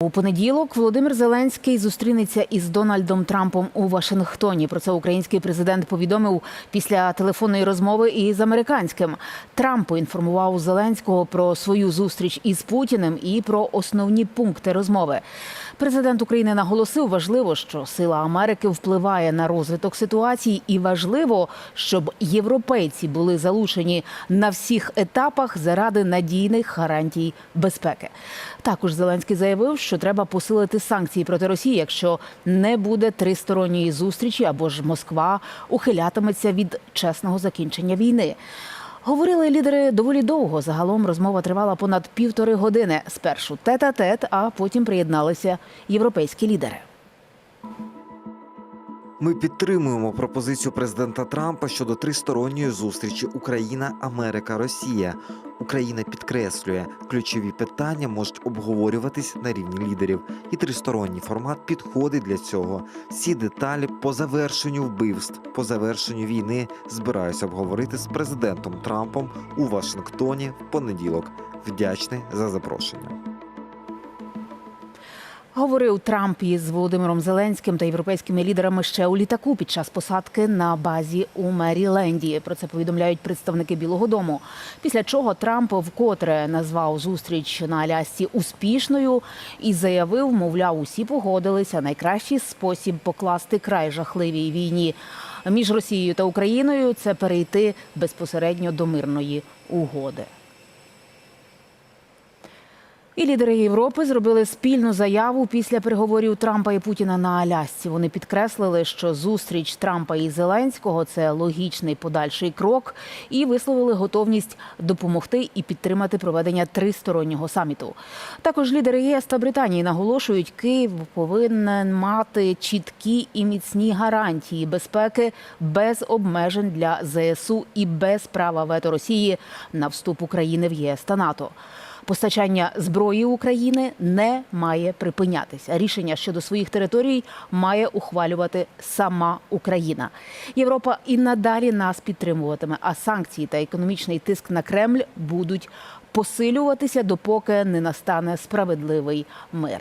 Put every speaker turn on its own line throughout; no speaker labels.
У понеділок Володимир Зеленський зустрінеться із Дональдом Трампом у Вашингтоні. Про це український президент повідомив після телефонної розмови із американським. Трамп поінформував Зеленського про свою зустріч із Путіним і про основні пункти розмови. Президент України наголосив, важливо, що сила Америки впливає на розвиток ситуації, і важливо, щоб європейці були залучені на всіх етапах заради надійних гарантій безпеки. Також Зеленський заявив, що треба посилити санкції проти Росії, якщо не буде тристоронньої зустрічі або ж Москва ухилятиметься від чесного закінчення війни. Говорили лідери доволі довго. Загалом розмова тривала понад півтори години. Спершу тет-а-тет, а потім приєдналися європейські лідери.
Ми підтримуємо пропозицію президента Трампа щодо тристоронньої зустрічі Україна, Америка, Росія. Україна підкреслює, ключові питання можуть обговорюватись на рівні лідерів, і тристоронній формат підходить для цього. Всі деталі по завершенню вбивств, по завершенню війни збираюся обговорити з президентом Трампом у Вашингтоні в понеділок. Вдячний за запрошення.
Говорив Трамп із Володимиром Зеленським та європейськими лідерами ще у літаку під час посадки на базі у Меріленді. Про це повідомляють представники Білого Дому. Після чого Трамп вкотре назвав зустріч на Алясці успішною і заявив, мовляв, усі погодилися. Найкращий спосіб покласти край жахливій війні між Росією та Україною це перейти безпосередньо до мирної угоди. І лідери Європи зробили спільну заяву після переговорів Трампа і Путіна на Алясці. Вони підкреслили, що зустріч Трампа і Зеленського це логічний подальший крок, і висловили готовність допомогти і підтримати проведення тристороннього саміту. Також лідери ЄС та Британії наголошують, Київ повинен мати чіткі і міцні гарантії безпеки без обмежень для ЗСУ і без права вето Росії на вступ України в ЄС та НАТО. Постачання зброї України не має припинятися. Рішення щодо своїх територій має ухвалювати сама Україна. Європа і надалі нас підтримуватиме, а санкції та економічний тиск на Кремль будуть посилюватися, допоки не настане справедливий мир.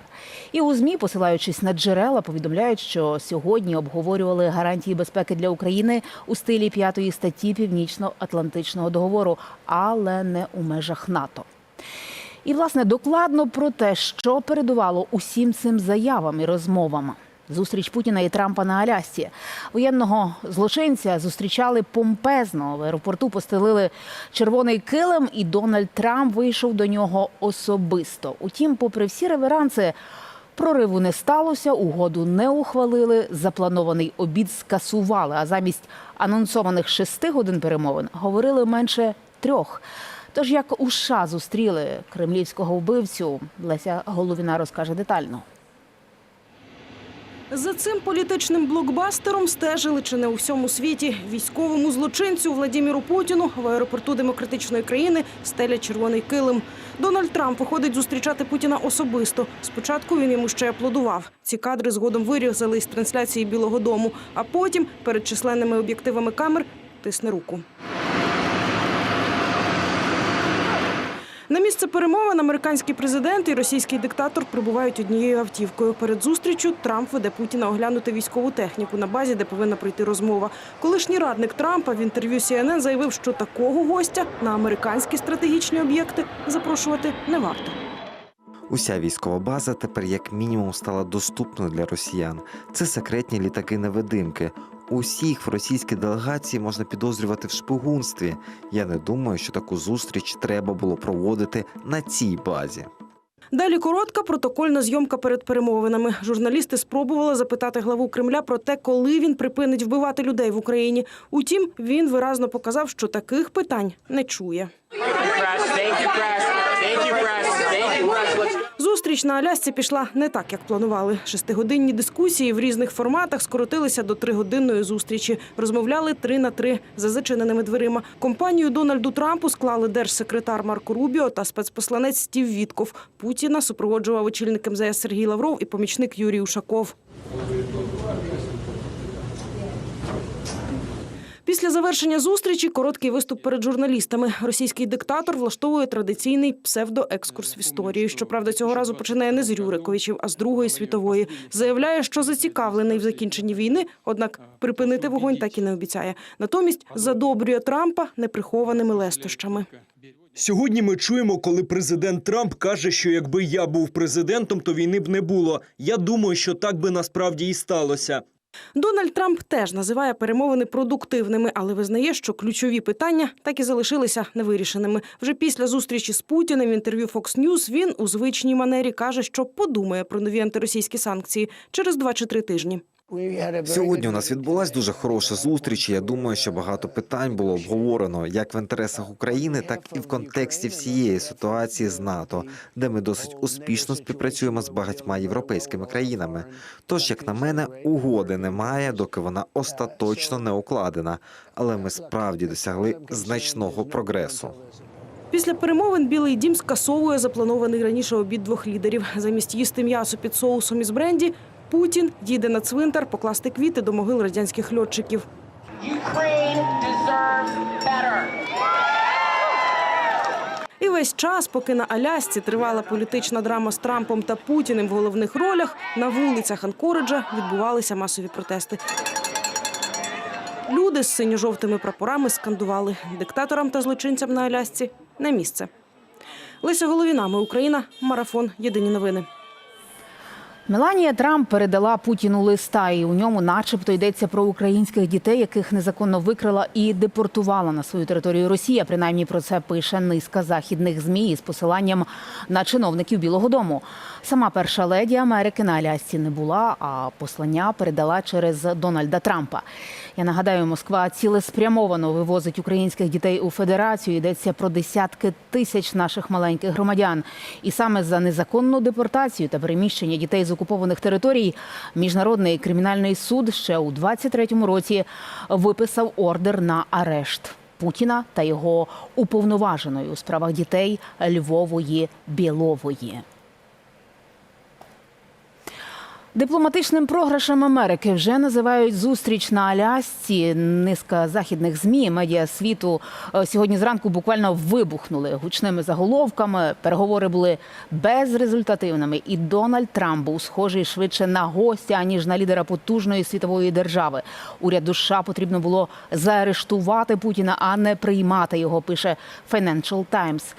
І у змі, посилаючись на джерела, повідомляють, що сьогодні обговорювали гарантії безпеки для України у стилі п'ятої статті Північно-Атлантичного договору, але не у межах НАТО. І власне докладно про те, що передувало усім цим заявам і розмовам. Зустріч Путіна і Трампа на Алясці. Воєнного злочинця зустрічали помпезно. В аеропорту постелили червоний килим, і Дональд Трамп вийшов до нього особисто. Утім, попри всі реверанси, прориву не сталося, угоду не ухвалили. Запланований обід скасували. А замість анонсованих шести годин перемовин говорили менше трьох. Тож як у США зустріли кремлівського вбивцю, Леся Головіна розкаже детально.
За цим політичним блокбастером стежили чи не у всьому світі. Військовому злочинцю Владіміру Путіну в аеропорту демократичної країни стеля червоний килим. Дональд Трамп виходить зустрічати Путіна особисто. Спочатку він йому ще аплодував. Ці кадри згодом вирізали із трансляції Білого Дому, а потім перед численними об'єктивами камер тисне руку. На місце перемовин американський президент і російський диктатор прибувають однією автівкою. Перед зустрічю Трамп веде Путіна оглянути військову техніку на базі, де повинна пройти розмова. Колишній радник Трампа в інтерв'ю CNN заявив, що такого гостя на американські стратегічні об'єкти запрошувати не варто.
Уся військова база тепер як мінімум стала доступною для росіян. Це секретні літаки-невидимки. Усіх в російській делегації можна підозрювати в шпигунстві. Я не думаю, що таку зустріч треба було проводити на цій базі.
Далі коротка протокольна зйомка перед перемовинами. Журналісти спробували запитати главу Кремля про те, коли він припинить вбивати людей в Україні. Утім, він виразно показав, що таких питань не чує.
Thank you, press. Thank you, press. Thank you, press. Let's
Зустріч на Алясці пішла не так, як планували. Шестигодинні дискусії в різних форматах скоротилися до тригодинної зустрічі. Розмовляли три на три за зачиненими дверима. Компанію Дональду Трампу склали держсекретар Марко Рубіо та спецпосланець Стів Вітков. Путіна супроводжував очільник МЗС Сергій Лавров і помічник Юрій Ушаков. Після завершення зустрічі короткий виступ перед журналістами. Російський диктатор влаштовує традиційний псевдоекскурс в історію. Щоправда, цього разу починає не з Рюриковичів, а з Другої світової. Заявляє, що зацікавлений в закінченні війни, однак припинити вогонь так і не обіцяє. Натомість задобрює Трампа неприхованими лестощами.
Сьогодні ми чуємо, коли президент Трамп каже, що якби я був президентом, то війни б не було. Я думаю, що так би насправді і сталося.
Дональд Трамп теж називає перемовини продуктивними, але визнає, що ключові питання так і залишилися невирішеними. Вже після зустрічі з Путіним в інтерв'ю Fox News він у звичній манері каже, що подумає про нові антиросійські санкції через два чи три тижні.
Сьогодні у нас відбулась дуже хороша зустріч. Я думаю, що багато питань було обговорено як в інтересах України, так і в контексті всієї ситуації з НАТО, де ми досить успішно співпрацюємо з багатьма європейськими країнами. Тож, як на мене, угоди немає, доки вона остаточно не укладена. Але ми справді досягли значного прогресу.
Після перемовин Білий Дім скасовує запланований раніше обід двох лідерів. Замість їсти м'ясо під соусом із бренді, Путін їде на цвинтар покласти квіти до могил радянських льотчиків. І весь час, поки на Алясці тривала політична драма з Трампом та Путіним в головних ролях, на вулицях Анкориджа відбувалися масові протести. Люди з синьо-жовтими прапорами скандували диктаторам та злочинцям на Алясці на місце. Леся Головіна, ми Україна, марафон. Єдині новини.
Меланія Трамп передала Путіну листа, і у ньому, начебто, йдеться про українських дітей, яких незаконно викрила і депортувала на свою територію Росія. Принаймні про це пише низка західних змі із посиланням на чиновників Білого Дому. Сама перша леді Америки на Алясці не була, а послання передала через Дональда Трампа. Я нагадаю, Москва цілеспрямовано вивозить українських дітей у федерацію. Йдеться про десятки тисяч наших маленьких громадян. І саме за незаконну депортацію та переміщення дітей з окупованих територій міжнародний кримінальний суд ще у 23-му році виписав ордер на арешт. Путіна та його уповноваженої у справах дітей Львової Білової. Дипломатичним програшем Америки вже називають зустріч на Алясці. Низка західних змі медіа світу е, сьогодні зранку буквально вибухнули гучними заголовками. Переговори були безрезультативними, і Дональд Трамп був схожий швидше на гостя ніж на лідера потужної світової держави. Уряду США потрібно було заарештувати Путіна, а не приймати його. Пише Financial Times.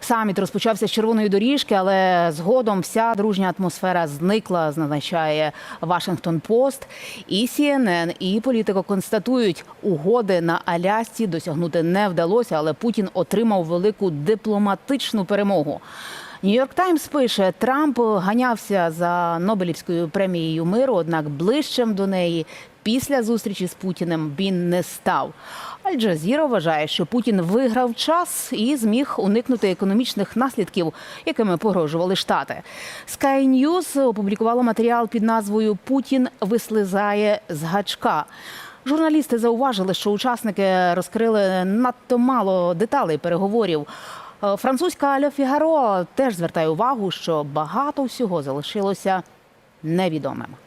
Саміт розпочався з червоної доріжки, але згодом вся дружня атмосфера зникла, зазначає Вашингтон Пост. І CNN, і політико констатують, угоди на Алясці досягнути не вдалося, але Путін отримав велику дипломатичну перемогу. Нью-Йорк Таймс пише, Трамп ганявся за Нобелівською премією миру, однак ближчим до неї після зустрічі з Путіним він не став. Аль-Джазіра вважає, що Путін виграв час і зміг уникнути економічних наслідків, якими погрожували штати. Sky News опублікувала матеріал під назвою Путін вислизає з гачка. Журналісти зауважили, що учасники розкрили надто мало деталей переговорів. Е, Французька Ля Фігаро теж звертає увагу, що багато всього залишилося невідомим.